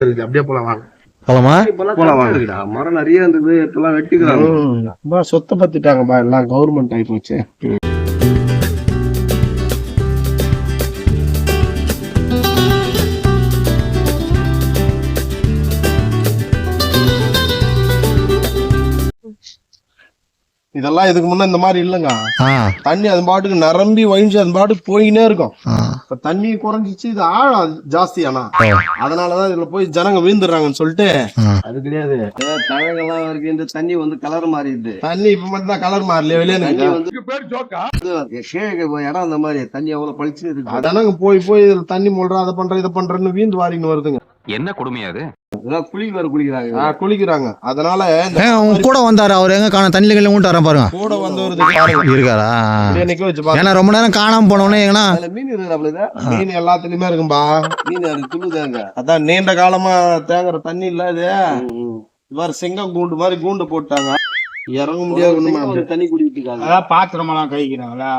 இருக்கு அப்படியே போலாம் வாங்க. போலாமா? போலாம் வாங்க. இருக்குடா. மரம் நிறைய இருந்தது இப்பெல்லாம் வெட்டிக்கிறாங்க. சொத்தை பத்திட்டாங்கப்பா எல்லாம் கவர்மெண்ட் ஆகி போச்சு இதெல்லாம் இதுக்கு முன்ன இந்த மாதிரி இல்லைங்க. தண்ணி அது பாட்டுக்கு நிரம்பி வழிஞ்சு அது பாட்டுக்கு போயினே இருக்கும். இப்ப தண்ணி குறைஞ்சிச்சு இது ஆழம் ஜாஸ்தி ஆனா. அதனாலதான் இதுல போய் ஜனங்க வீழ்ந்துடுறாங்கன்னு சொல்லிட்டு. அது கிடையாது. தழகெல்லாம் இருக்கு இந்த தண்ணி வந்து கலர் மாறிடுது. தண்ணி இப்ப மட்டும் தான் கலர் மாறல வெளியே இடம் அந்த மாதிரி தண்ணி எவ்வளவு பளிச்சு இருக்கு. அதானங்க போய் போய் இதுல தண்ணி மூடுறோம் அதை பண்றோம் இதை பண்றேன்னு வீந்து வாரின்னு வருதுங்க. என்ன கொடுமையா குளிக்கிறாங்க அதனால உங்க கூட வந்தாரு? அவர் எங்க காண தண்ணியில கீழே ஊட்டாரன் பாருங்க. கூட பாருங்க. இருக்காரா? ஏன்னா ரொம்ப நேரம் காணாம போனோடனே எங்கன்னா அதுல மீன் இருக்கிறாப்ல மீன் எல்லாத்துலயுமே இருக்கும்பா. மீன் அது துள்ளுதாங்க அதான் நீண்ட காலமா தேங்குற தண்ணி இல்ல இது. மாதிரி செங்கம் கூண்டு மாதிரி கூண்டு போட்டாங்க. இறங்க முடியாது. தண்ணி குடிக்கிட்டு இருக்காங்க அதான் பாத்திரமெல்லாம் கழிக்கிறாங்களா?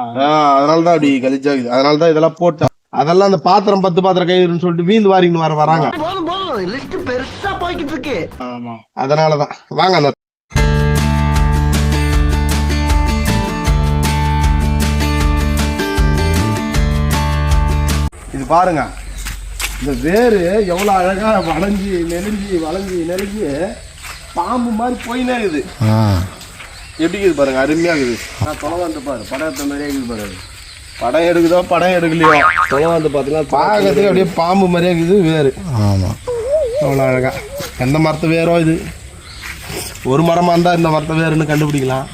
அதனாலதான் அப்படி கலிஜாகுது அதனாலதான் இதெல்லாம் போட்டேன். அதெல்லாம் அந்த பாத்திரம் பத்து பாத்திரம் கயிறுன்னு சொல்லிட்டு வீந்து வாரின்னு வர வராங்க. ஆமா. அதனாலதான். வாங்க அந்த இது பாருங்க. இந்த வேரு எவ்வளவு அழகா வளைஞ்சி நெளிஞ்சு வளைஞ்சி நெளிஞ்சு பாம்பு மாதிரி போயினே இருக்குது. எப்படி இருக்குது பாருங்க? அருமையா இருக்குது. நான் தொலை வந்து பாரு. படத்தை மாதிரியே இருக்குது பாரு. படம் எடுக்குதோ படம் எடுக்கலையோ? தொலை வந்து பாத்தீங்கன்னா பார்க்கறதுக்கு அப்படியே பாம்பு மாதிரியே இருக்குது வேறு ஆமா. அவ்வளோ அழகா. எந்த மரத்து வேரோ இது. ஒரு மரமா இருந்தா இந்த மரத்து வேறுன்னு கண்டுபிடிக்கலாம்.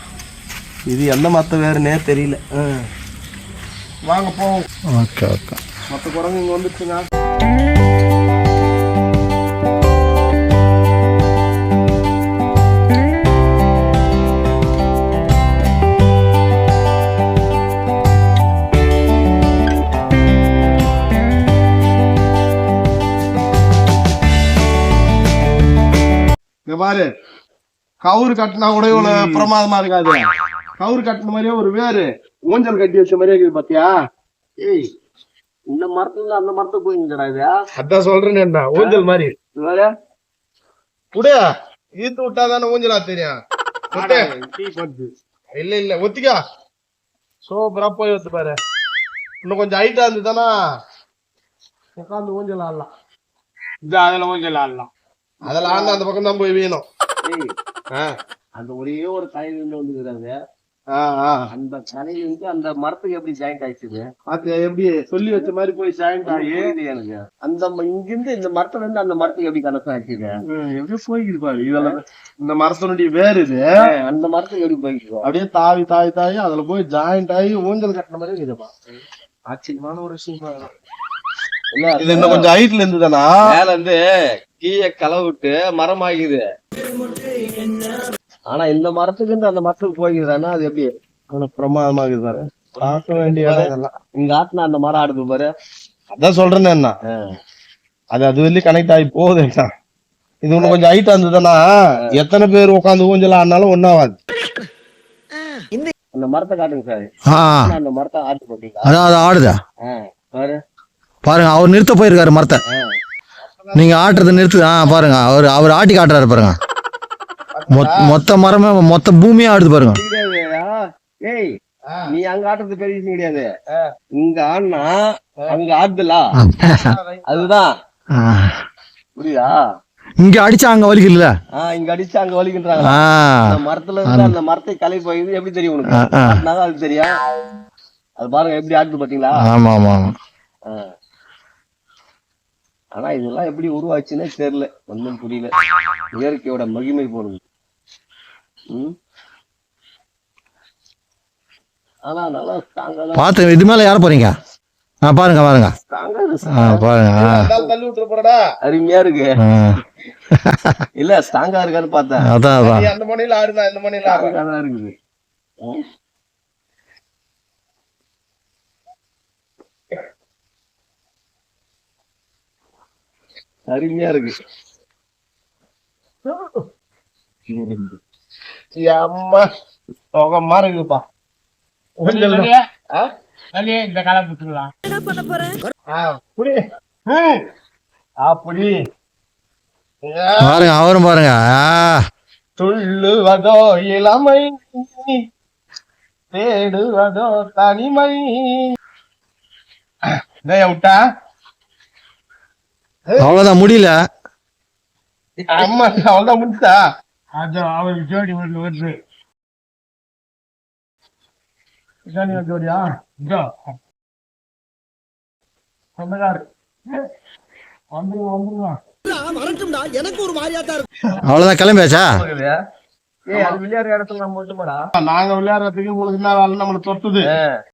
இது எந்த மரத்து வேறுனே தெரியல. வாங்க போவோம். Okay okay. மற்ற குரங்கு இங்க வந்துச்சுங்க இங்க பாரு. கவுரு கட்டினா கூட இவ்வளவு பிரமாதமா இருக்காது. கவுரு கட்டின மாதிரியே ஒரு வேறு ஊஞ்சல் கட்டி வச்ச மாதிரியே இருக்குது பாத்தியா? ஏய் இந்த மரத்துல அந்த மரத்துக்கு போயிருந்தடா இது. அதான் சொல்றேன் என்ன ஊஞ்சல் மாதிரி. வேற? விடு ஈத்து விட்டா தானே ஊஞ்சலா தெரியும். இல்ல இல்ல. ஒத்திக்கா. சூப்பரா போய் வந்து பாரு. இன்னும் கொஞ்சம் ஹைட்டா இருந்துதானா? உட்காந்து ஊஞ்சல் ஆடலாம். இது அதுல கொஞ்சம் ஆடலாம். அதெல்லாம் அந்த பக்கம் தான் போய் வீணும். அந்த ஒரே ஒரு தலையில இருந்து ஆ. அந்த தலையில இருந்து அந்த மரத்துக்கு எப்படி ஜாயிண்ட் ஆயிடுச்சு பாத்தியா எப்படி சொல்லி வச்ச மாதிரி போய் ஜாயிண்ட் ஆகி? எனக்கு அந்த இங்கிருந்து இந்த மரத்துல இருந்து அந்த மரத்துக்கு எப்படி கனெக்ட் ஆயிடுச்சு எப்படி போய்க்குது பாரு. இதெல்லாம் இந்த மரத்தினுடைய வேர் இது. அந்த மரத்துக்கு எப்படி போயிருக்கு அப்படியே தாவி தாவி தாவி அதுல போய் ஜாயிண்ட் ஆகி ஊஞ்சல் கட்டின மாதிரி இருக்குதுப்பா ஆச்சரியமான ஒரு விஷயம் பாரு. இது இன்னும் கொஞ்சம் ஹைட்ல இருந்துதானா மேல இருந்து கீழே களை விட்டு மரம் ஆகிது ஆனா இந்த மரத்துக்கு அந்த மரத்துக்கு போய்க்குதானா அது எப்படி? ஆனா பிரமாதமா இருக்குது பாரு. பார்க்க வேண்டிய இங்க ஆட்டினா அந்த மரம் ஆடுது பாரு. அதான் சொல்றேன் என்ன அது அது வெளியே கனெக்ட் ஆகி போகுது என்ன இது இன்னும் கொஞ்சம் ஹைட்டா இருந்ததுன்னா எத்தனை பேர் உட்காந்து ஊஞ்சல் ஆடினாலும் ஒன்னாவாது அந்த மரத்தை காட்டுங்க சார். ஆ. அந்த மரத்தை ஆட்டு போட்டீங்களா? அதான் அது ஆடுதா? பாரு. பாருங்க அவர் நிறுத்த போயிருக்காரு மரத்தை. நீங்க ஆட்டுறதை நிறுத்து ஆ பாருங்க அவர் அவர் ஆட்டி காட்டுறாரு பாருங்க. மொத்- மொத்த மரமே மொத்த பூமியே ஆடுது பாருங்க. ஏய் நீ அங்க ஆட்டுறது பெரிய விஷயம் கிடையாது. இங்க ஆடினா அங்க ஆடுதுல. அதுதான். புரியுதா? இங்க அடிச்சா அங்க வலிக்கல இங்க அடிச்சு அங்க வலிக்கின்றாங்க மரத்துல இருந்து அந்த மரத்தை களை போயிது எப்படி தெரியும் உனக்கு? அது தெரியும். அது பாருங்க எப்படி ஆடுது பாத்தீங்களா? ஆமா ஆமா ஆமா. ஆனா இதெல்லாம் எப்படி உருவாச்சுன்னே தெரியல. ஒன்றும் புரியல. இயற்கையோட மகிமை போனது ம்? ஆனா நல்லா ஸ்ட்ராங்கா தான் பார்த்து இது மேல யார போறீங்க? ஆ பாருங்க பாருங்க. பாருங்க போறடா. அருமையா இருக்கு. இல்ல ஸ்ட்ராங்கா இருக்கான்னு பார்த்தேன். அதான் அந்த மணியில ஆடுனா இந்த மணியில ஆடுறா ஸ்ட்ராங்கா தான் இருக்குது. அருமையா இருக்கு. அம்மா சுகமா இருக்குப்பா. இந்த களை புத்துக்கலாம். அப்படி பாருங்க அவரும் பாருங்க. துள்ளுவதோ இளமை. தேடுவதோ தனிமை. விட்டா? அவ்வளவுதான் முடியல. அம்மா அவ்வளவுதான் முடிச்சா அது அவருக்கு ஜோடி வருது. ஜோடியா? சொந்தக்காரு. வந்துருங்க. வந்துருங்க அவ்வளவுதான் கிளம்பியாச்சா? ஏய் அது விளையாடுற இடத்துல நம்ம மட்டுமாடா நாங்க விளையாடுறதுக்கு உங்களுக்கு என்ன வேலை? நம்மள தொட்டுது.